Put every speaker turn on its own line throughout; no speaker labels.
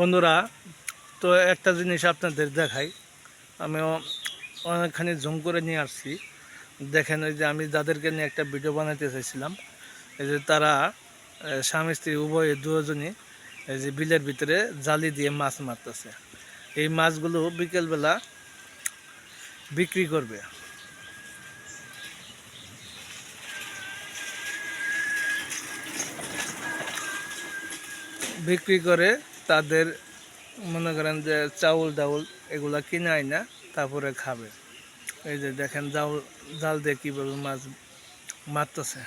বন্ধুরা, তো একটা জিনিস আপনাদের দেখাই। আমিও অনেকখানি জুম করে নিয়ে আসছি। দেখেন ওই যে আমি যাদেরকে নিয়ে একটা ভিডিও বানাতে চাইছিলাম, এই যে তারা স্বামী, স্ত্রী, উভয়ে দুজনই এই যে বিলের ভিতরে জালি দিয়ে মাছ মারতেছে। এই মাছগুলো বিকেলবেলা বিক্রি করবে। বিক্রি করে তাদের মনে করেন যে চাউল ডাউল এগুলা কিনে আয় না তারপরে খাবে। এই যে দেখেন জাল জাল দিয়ে কীভাবে মাছ মারতেছে।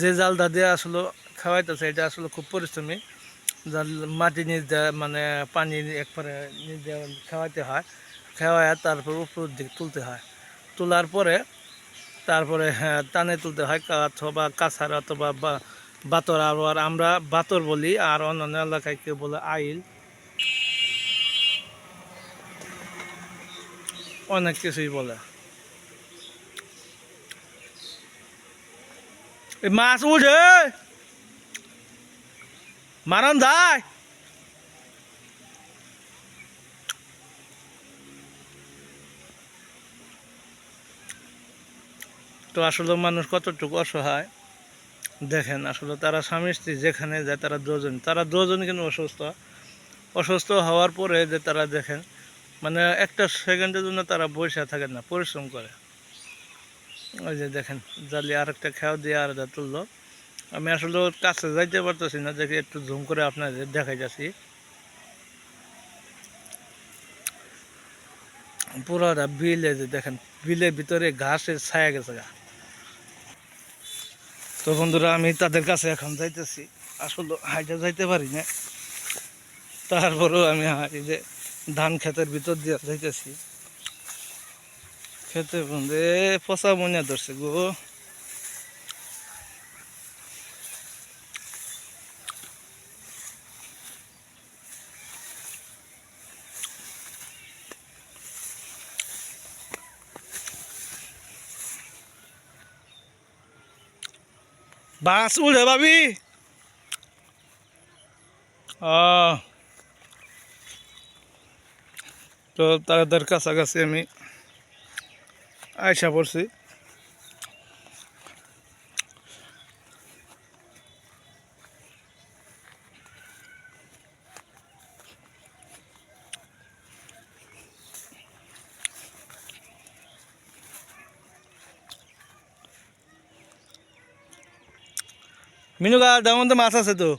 যে জালটা দিয়ে আসলে খাওয়াইতেছে, এটা আসলে খুব পরিশ্রমী। জাল মাটি নিচ দেওয়া মানে পানি একবারে নিচ দেওয়া খাওয়াইতে হয় খাওয়ায় তারপর উপর দিকে তুলতে হয়। তোলার পরে, তারপরে হ্যাঁ টানে তুলতে হয় অথবা কাছার অথবা বাতর আর আমরা বাতর বলি, আর অন্যান্য এলাকায় কেউ বলে আইল। অনেক কিছুই বলে। মাছ উঠে! মারন যায় তো আসলে মানুষ কতটুকু অসহায়? দেখেন, আসলে তারা স্বামী স্ত্রী যেখানে যায়, তারা দুজন। তারা দুজন কিন্তু অসুস্থ। অসুস্থ হওয়ার পরে যে তারা দেখেন মানে একটা সেকেন্ডের জন্য তারা বসে থাকে না, পরিশ্রম করে। ওই যে দেখেন, জালি আরেকটা খেয়াও দিয়ে আর তুললো। আমি আসলে কাছে যাইতে পারতেছি না, দেখি একটু জুম করে আপনাদের দেখাই যাচ্ছি পুরোটা বিলে যে দেখেন, বিলের ভিতরে ঘাসের ছায়া গেছে গা। তো বন্ধুরা, আমি তাদের কাছে এখন যাইতেছি। আসলে হাইটা যাইতে পারি না। তারপরেও আমি এই যে ধান ক্ষেতের ভিতর দিয়ে যাইতেছি। খেতে বন্ধু পচা মনিয়া ধরছে গো। বাস উড়ে ভাবি ও তো তাদের কাছাকাছি আমি আয়সা পড়ছি। মিনুকা তেমন তো মাছ আছে তো।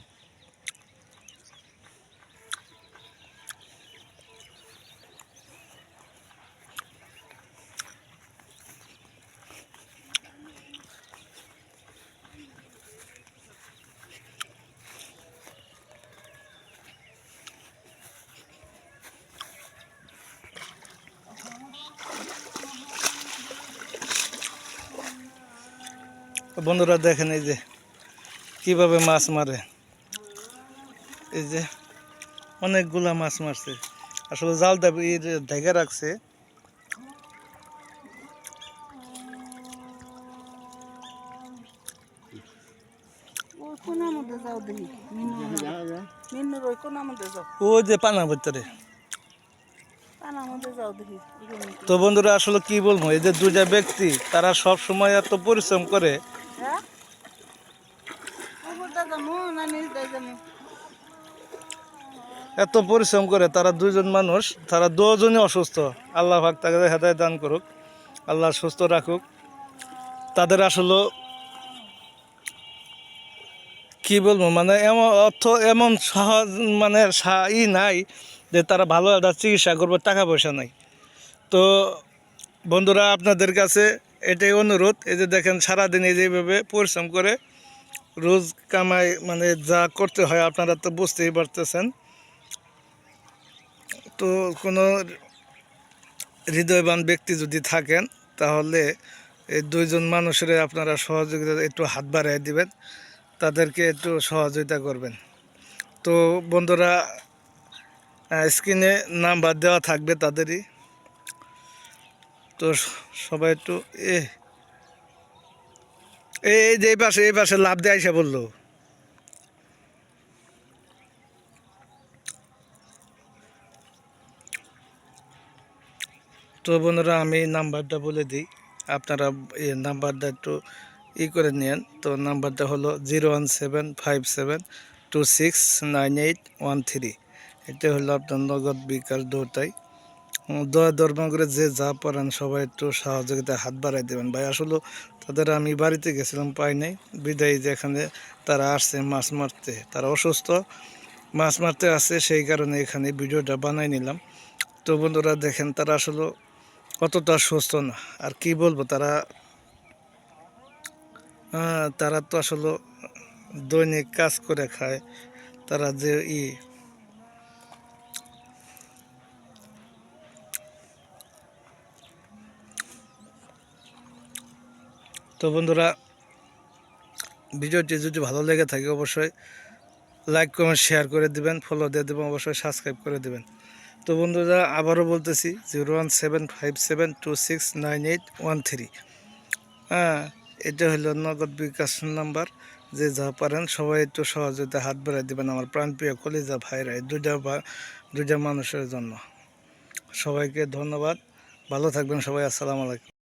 বন্ধুরা দেখেন এই যে। কীভাবে মাছ মারে? এই যে অনেকগুলা মাছ মারছে। আসলে জালটা ঢেকে রাখছে।
ওই ওই
যে পানার ভিতরে। তো বন্ধুরা আসলে কি বলব? এই যে দুইটা ব্যক্তি তারা সব সময় এত পরিশ্রম করে এত পরিশ্রম করে তারা দুইজন মানুষ, তারা দুজনই অসুস্থ। আল্লাহ ভাগ তাকে হেদায় দান করুক, আল্লাহ সুস্থ রাখুক। তাদের আসলে কি বলব মানে এমন অর্থ এমন সহজ মানে ই নাই যে তারা ভালো একটা চিকিৎসা করবে, টাকা পয়সা নাই। তো বন্ধুরা, আপনাদের কাছে এটাই অনুরোধ, এই যে দেখেন সারাদিন এই যেভাবে পরিশ্রম করে রোজ কামাই মানে যা করতে হয় আপনারা তো বুঝতেই পারতেছেন। তো কোনো হৃদয়বান ব্যক্তি যদি থাকেন, তাহলে এই দুইজন মানুষের আপনারা সহযোগিতা একটু হাত বাড়িয়ে দিবেন, তাদেরকে একটু সহযোগিতা করবেন। তো বন্ধুরা স্ক্রিনে নাম্বার দেওয়া থাকবে তাদেরই। তো সবাই একটু এ এই যে এই পাশে এই পাশে লাভ দিয়ে বলল। তো বন্ধুরা, আমি নাম্বারটা বলে দিই। আপনারা এই নাম্বারটা একটু ই করে নেন তো নাম্বারটা হলো zero one seven five seven two six nine eight one three. এটা হলো আপনার নগদ বিকাশ দুটাই দয়া দরমা করে যে যা পারেন সবাই একটু সহযোগিতা হাত বাড়াই দেবেন। ভাই, আসলে তাদের আমি বাড়িতে গেছিলাম, পাই নাই। বিদায়ী যেখানে তারা আসছে মাছ মারতে, তারা অসুস্থ। মাছ মারতে আসছে, সেই কারণে এখানে ভিডিওটা বানাই নিলাম। তো বন্ধুরা, দেখেন তারা আসলে অতটা সুস্থ না। আর কি বলব, তারা তারা তো আসলে দৈনিক কাজ করে খায়। তারা যে ই তো বন্ধুরা, ভিডিওটি যদি ভালো লেগে থাকে অবশ্যই লাইক, কমেন্ট, শেয়ার করে দিবেন ফলো দিয়ে দেবেন, অবশ্যই সাবস্ক্রাইব করে দিবেন। তো বন্ধুরা, আবারও বলতেছি zero one seven five seven two six nine eight one three হ্যাঁ এটা হলো নগদ বিকাশ নাম্বার, যে যা পারেন সবাই একটু সহযোগিতা হাত বেড়াই দেবেন আমার প্রাণপ্রিয় কলিজা ভাইরা দুইটা বা, দুইটা মানুষের জন্য। সবাইকে ধন্যবাদ, ভালো থাকবেন সবাই, আসসালামু আলাইকুম।